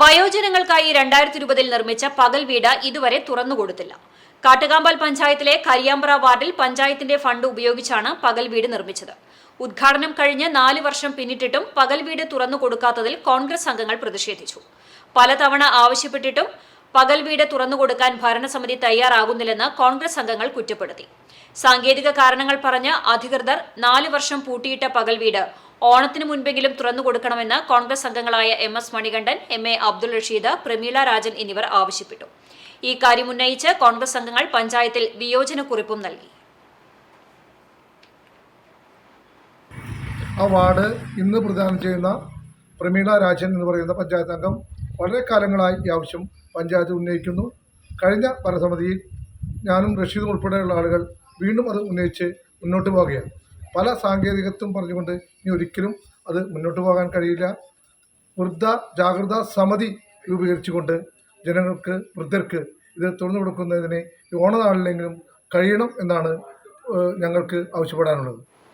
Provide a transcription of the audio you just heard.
വയോജനങ്ങൾക്കായി രണ്ടായിരത്തി ഇരുപതിൽ നിർമ്മിച്ച പകൽ വീട് ഇതുവരെ തുറന്നുകൊടുത്തില്ല. കാട്ടുകാമ്പാൽ പഞ്ചായത്തിലെ കരിയാമ്പ്ര വാർഡിൽ പഞ്ചായത്തിന്റെ ഫണ്ട് ഉപയോഗിച്ചാണ് പകൽ വീട് നിർമ്മിച്ചത്. ഉദ്ഘാടനം കഴിഞ്ഞ് നാല് വർഷം പിന്നിട്ടിട്ടും പകൽ വീട് തുറന്നു കൊടുക്കാത്തതിൽ കോൺഗ്രസ് അംഗങ്ങൾ പ്രതിഷേധിച്ചു. പലതവണ ആവശ്യപ്പെട്ടിട്ടും പകൽ വീട് തുറന്നുകൊടുക്കാൻ ഭരണസമിതി തയ്യാറാകുന്നില്ലെന്ന് കോൺഗ്രസ് അംഗങ്ങൾ കുറ്റപ്പെടുത്തി. സാങ്കേതിക കാരണങ്ങൾ പറഞ്ഞ് അധികൃതർ നാല് വർഷം പൂട്ടിയിട്ട പകൽ വീട് ഓണത്തിന് മുൻപെങ്കിലും തുറന്നു കൊടുക്കണമെന്ന് കോൺഗ്രസ് അംഗങ്ങളായ M S Manikandan M A Abdul Rasheed Prameela Rajan എന്നിവർ ആവശ്യപ്പെട്ടു. ഈ കാര്യം ഉന്നയിച്ച് കോൺഗ്രസ് അംഗങ്ങൾ പഞ്ചായത്തിൽ വിയോജനക്കുറിപ്പും നൽകി. ആ വാർഡ് ഇന്ന് പ്രദാനം ചെയ്യുന്ന പ്രമീള രാജൻ എന്ന് പറയുന്ന പഞ്ചായത്ത് അംഗം വളരെ കാലങ്ങളായി ഈ ആവശ്യം പഞ്ചായത്ത് ഉന്നയിക്കുന്നു. കഴിഞ്ഞ ഭരണസമിതിയിൽ ഞാനും റഷീദും ഉൾപ്പെടെയുള്ള ആളുകൾ വീണ്ടും അത് ഉന്നയിച്ച് മുന്നോട്ട് പോവുകയാണ്. പല സാങ്കേതികത്വം പറഞ്ഞുകൊണ്ട് ഇനി ഒരിക്കലും അത് മുന്നോട്ട് പോകാൻ കഴിയില്ല. വൃദ്ധ ജാഗ്രത സമിതി രൂപീകരിച്ചുകൊണ്ട് ജനങ്ങൾക്ക് വൃദ്ധർക്ക് ഇത് തുറന്നു കൊടുക്കുന്നതിന് ഓണനാളിലെങ്കിലും കഴിയണം എന്നാണ് ഞങ്ങൾക്ക് ആവശ്യപ്പെടാനുള്ളത്.